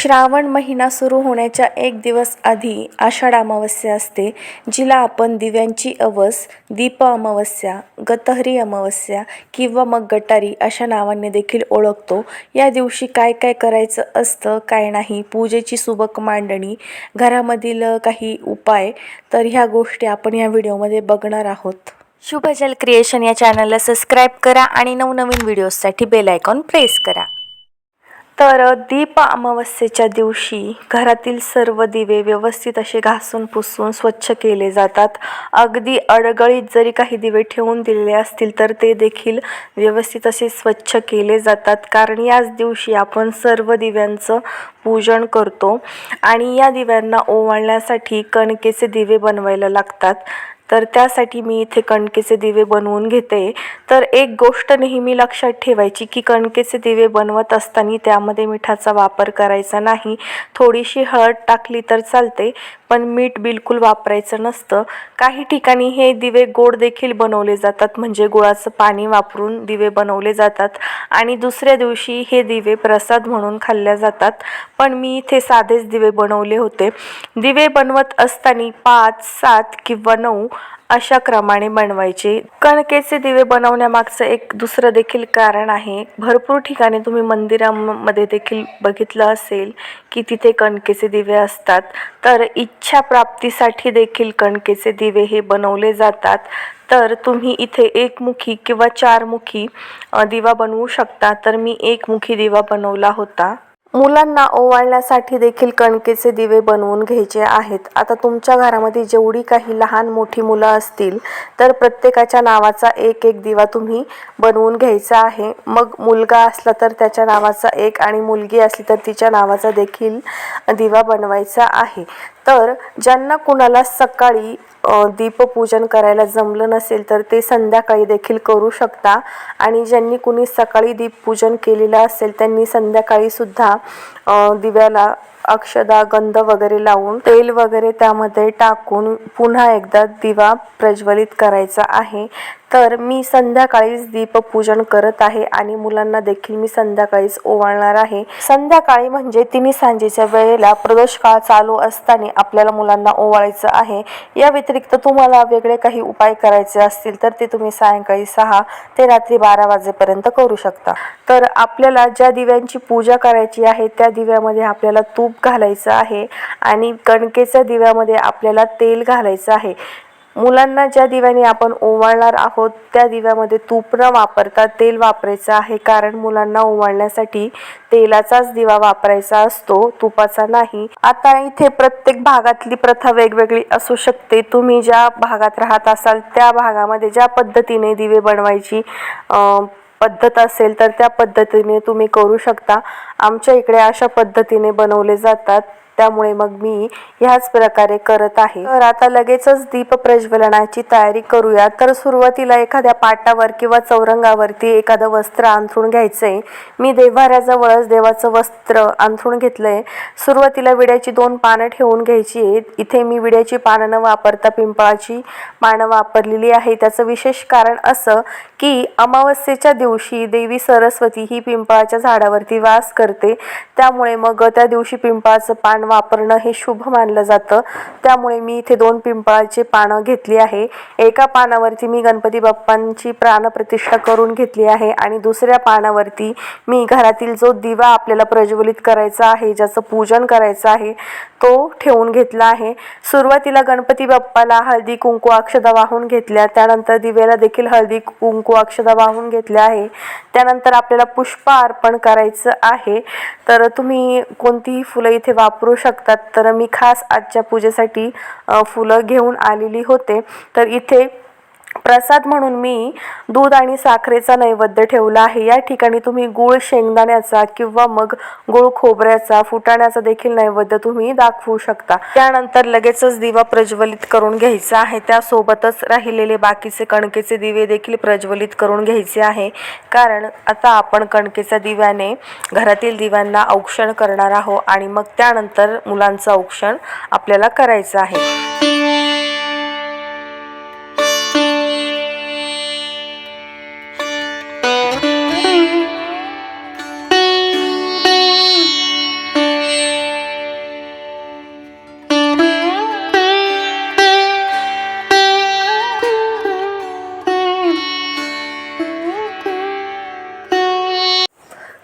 श्रावण महिना सुरू होण्याच्या एक दिवस आधी आषाढ अमावस्या असते जिला आपण दिव्यांची अवस दीप अमावस्या गतहरी अमावस्या किंवा मग गटारी अशा नावाने देखील ओळखतो. या दिवशी काय काय करायचं असतं काय नाही पूजेची सुबक मांडणी घरामधील काही उपाय तर ह्या गोष्टी आपण या व्हिडिओमध्ये बघणार आहोत. शुभजल क्रिएशन या चॅनलला सबस्क्राईब करा आणि नवनवीन व्हिडिओजसाठी बेल आयकॉन प्रेस करा. तर दीप अमावस्येच्या दिवशी घरातील सर्व दिवे व्यवस्थित असे घासून पुसून स्वच्छ केले जातात. अगदी अडगळीत जरी काही दिवे ठेवून दिलेले असतील तर ते देखील व्यवस्थित असे स्वच्छ केले जातात. कारण याच दिवशी आपण सर्व दिव्यांचं पूजन करतो आणि या दिव्यांना ओवाळण्यासाठी कणकेचे दिवे बनवायला लागतात. तर त्यासाठी मी इथे कणकेचे दिवे बनवून घेते. तर एक गोष्ट नेहमी लक्षात ठेवायची की कणकेचे दिवे बनवत असताना त्यामध्ये मिठाचा वापर करायचा नाही. थोडीशी हळद टाकली तर चालते पण मीठ बिलकुल वापरायचं नसतं. काही ठिकाणी हे दिवे गोड देखील बनवले जातात म्हणजे गुळाचं पाणी वापरून दिवे बनवले जातात आणि दुसऱ्या दिवशी हे दिवे प्रसाद म्हणून खाल्ल्या जातात. पण मी इथे साधेच दिवे बनवले होते. दिवे बनवत असताना पाच सात किंवा नऊ अशा क्रमाने बनवायचे. कणकेचे दिवे बनवण्यामागचं एक दुसरं देखील कारण आहे भरपूर ठिकाणी तुम्ही मंदिरामध्ये देखील बघितलं असेल की तिथे कणकेचे दिवे असतात. तर इच्छा प्राप्तीसाठी देखील कणकेचे दिवे हे बनवले जातात. तर तुम्ही इथे एकमुखी किंवा चारमुखी दिवा बनवू शकता. तर मी एकमुखी दिवा बनवला होता. मुलांना ओवाळण्यासाठी देखील कणकेचे दिवे बनवून घ्यायचे आहेत. आता तुमच्या घरामध्ये जेवढी काही लहान मोठी मुलं असतील तर प्रत्येकाच्या नावाचा एक एक दिवा तुम्ही बनवून घ्यायचा आहे. मग मुलगा असला तर त्याच्या नावाचा एक आणि मुलगी असली तर तिच्या नावाचा देखील दिवा बनवायचा आहे. तर ज्यांना कुणाला सकाळी दीपपूजन करायला जमलं नसेल तर ते संध्याकाळी देखील करू शकता. आणि ज्यांनी कुणी सकाळी दीपपूजन केलेलं असेल त्यांनी संध्याकाळी सुद्धा दिव्याला अक्षदा गंध वगैरे लावून तेल वगैरे त्यामध्ये टाकून पुन्हा एकदा दिवा प्रज्वलित करायचा आहे. तर मी संध्याकाळीच दीपपूजन करत आहे आणि मुलांना देखील मी संध्याकाळीच ओवाळणार आहे. संध्याकाळी म्हणजे तिन्ही सांजेच्या वेळेला प्रदोष काळ चालू असताना आपल्याला मुलांना ओवाळायचं आहे. या व्यतिरिक्त तुम्हाला वेगळे काही उपाय करायचे असतील तर ते तुम्ही सायंकाळी सहा ते रात्री बारा वाजेपर्यंत करू शकता. तर आपल्याला ज्या दिव्यांची पूजा करायची आहे त्या दिव्यामध्ये आपल्याला तूप घालायचं आहे आणि कणकेच्या दिव्यामध्ये आपल्याला तेल घालायचं आहे. मुलांना ज्या दिव्याने आपण ओवाळणार आहोत त्या दिव्यामध्ये तूप न वापरता तेल वापरायचं आहे. कारण मुलांना ओवाळण्यासाठी तेलाचाच दिवा वापरायचा असतो तुपाचा नाही. आता इथे प्रत्येक भागातली प्रथा वेगवेगळी असू शकते. तुम्ही ज्या भागात राहत असाल त्या भागामध्ये ज्या पद्धतीने दिवे बनवायची पद्धत असेल तर त्या पद्धतीने तुम्ही करू शकता. आमच्या इकडे अशा पद्धतीने बनवले जातात. त्यामुळे मग मी ह्याच प्रकारे करत आहे. तर आता लगेचच दीप प्रज्वलनाची तयारी करूया. तर सुरुवातीला एखाद्या पाटावर किंवा चौरंगावरती एखादं वस्त्र अंथरून घ्यायचंय. मी देव्हाऱ्याजवळच देवाचं वस्त्र अंथरून घेतलंय. सुरुवातीला विड्याची दोन पानं ठेवून घ्यायची आहेत. इथे मी विड्याची पानं न वापरता पिंपळाची पानं वापरलेली आहे. त्याचं विशेष कारण असं की अमावस्येच्या दिवशी देवी सरस्वती ही पिंपळाच्या झाडावरती वास करते. त्यामुळे मग त्या दिवशी पिंपळाचं पान वापरणं हे शुभ मानलं जातं. त्यामुळे मी इथे दोन पिंपळाची पानं घेतली आहे. एका पानावरती मी गणपती बाप्पांची प्राणप्रतिष्ठा करून घेतली आहे आणि दुसऱ्या पानावरती मी घरातील जो दिवा आपल्याला प्रज्वलित करायचा आहे ज्याचं पूजन करायचं आहे तो ठेवून घेतला आहे. सुरुवातीला गणपती बाप्पाला हळदी कुंकू अक्षदा वाहून घेतल्या. त्यानंतर दिव्याला देखील हळदी कुंकू अक्षदा वाहून घेतल्या आहे. त्यानंतर आपल्याला पुष्प अर्पण करायचं आहे. तर तुम्ही कोणतीही फुलं इथे वापरू शकतात. तर मी खास आजच्या पूजेसाठी फुलं घेऊन आलेली होते. तर इथे प्रसाद म्हणून मी दूध आणि साखरेचा नैवेद्य ठेवला आहे. या ठिकाणी तुम्ही गूळ शेंगदाण्याचा किंवा मग गूळ खोबऱ्याचा फुटाण्याचा देखील नैवेद्य तुम्ही दाखवू शकता. त्यानंतर लगेचच दिवा प्रज्वलित करून घ्यायचा आहे. त्यासोबतच राहिलेले बाकीचे कणकेचे दिवे देखील प्रज्वलित करून घ्यायचे आहे. कारण आता आपण कणकेच्या दिव्याने घरातील दिव्यांना औक्षण करणार आहोत आणि मग त्यानंतर मुलांचं औक्षण आपल्याला करायचं आहे.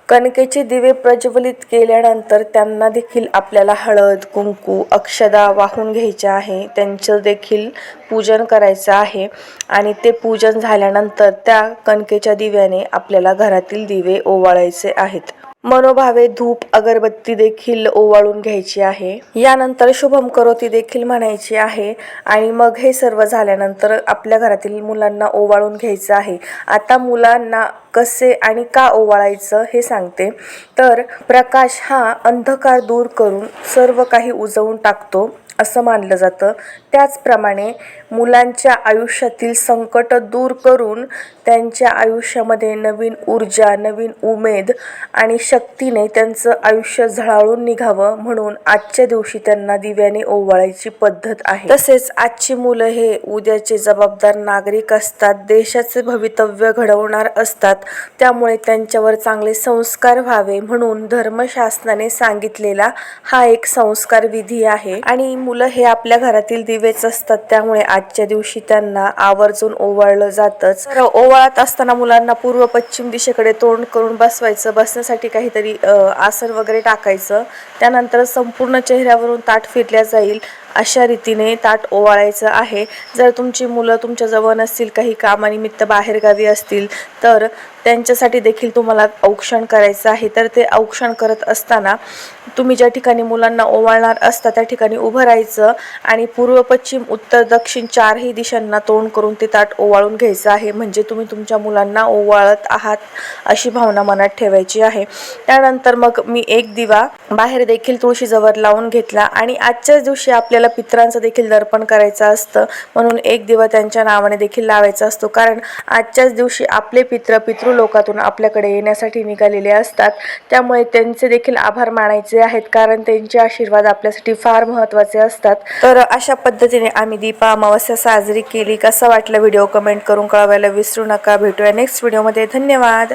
कणकेचे दिवे प्रज्वलित केल्यानंतर त्यांना देखील आपल्याला हळद कुंकू अक्षदा वाहून घ्यायच्या आहे. त्यांचं देखील पूजन करायचं आहे. आणि ते पूजन झाल्यानंतर त्या कणकेच्या दिव्याने आपल्याला घरातील दिवे ओवाळायचे आहेत. मनोभावे धूप अगरबत्ती देखील ओवाळून घ्यायची आहे. यानंतर शुभम करोती देखील म्हणायची आहे. आणि मग हे सर्व झाल्यानंतर आपल्या घरातील मुलांना ओवाळून घ्यायचं आहे. आता मुलांना कसे आणि का ओवाळायचं हे सांगते. तर प्रकाश हा अंधकार दूर करून सर्व काही उजवून टाकतो असं मानलं जातं. त्याचप्रमाणे मुलांच्या आयुष्यातील संकट दूर करून त्यांच्या आयुष्यामध्ये नवीन ऊर्जा नवीन उमेद आणि शक्तीने त्यांचं आयुष्य झळाळून निघावं म्हणून आजच्या दिवशी त्यांना दिव्याने ओवाळायची पद्धत आहे. तसेच आजची मुलं हे उद्याचे जबाबदार नागरिक असतात देशाचे भवितव्य घडवणार असतात त्यामुळे त्यांच्यावर चांगले संस्कार व्हावे म्हणून धर्मशास्त्राने सांगितलेला हा एक संस्कार विधी आहे. आणि मुलं हे आपल्या घरातील दिवेच असतात. त्यामुळे आजच्या दिवशी त्यांना आवर्जून ओवाळलं जातंच. तर ओवाळत असताना मुलांना पूर्व पश्चिम दिशेकडे तोंड करून बसवायचं बसण्यासाठी काहीतरी आसन वगैरे टाकायचं. त्यानंतर संपूर्ण चेहऱ्यावरून ताट फिरल्या जाईल. अशा रीतीने ताट ओवाळायचं आहे. जर तुमची मुलं तुमच्याजवळ नसतील काही कामानिमित्त बाहेरगावी असतील तर त्यांच्यासाठी देखील तुम्हाला औक्षण करायचं आहे. तर ते औक्षण करत असताना तुम्ही ज्या ठिकाणी मुलांना ओवाळणार असता त्या ठिकाणी उभं राहायचं आणि पूर्व पश्चिम उत्तर दक्षिण चारही दिशांना तोंड करून ते ताट ओवाळून घ्यायचं आहे. म्हणजे तुम्ही तुमच्या मुलांना ओवाळत आहात अशी भावना मनात ठेवायची आहे. त्यानंतर मग मी एक दिवा बाहेर देखील तुळशीजवळ लावून घेतला आणि आजच्याच दिवशी आपल्याला आपल्याला पित्रांचं देखील दर्पण करायचं असतं. म्हणून एक दिवा त्यांच्या नावाने देखील लावायचा असतो. कारण आजच्याच दिवशी आपले पित्र पितृलोकातून आपल्याकडे येण्यासाठी निघालेले असतात. त्यामुळे त्यांचे देखील आभार मानायचे आहेत. कारण त्यांचे आशीर्वाद आपल्यासाठी फार महत्त्वाचे असतात. तर अशा पद्धतीने आम्ही दीपा अमावस्या साजरी केली. कसं वाटलं व्हिडिओ कमेंट करून कळवायला विसरू नका. भेटूया नेक्स्ट व्हिडिओमध्ये धन्यवाद.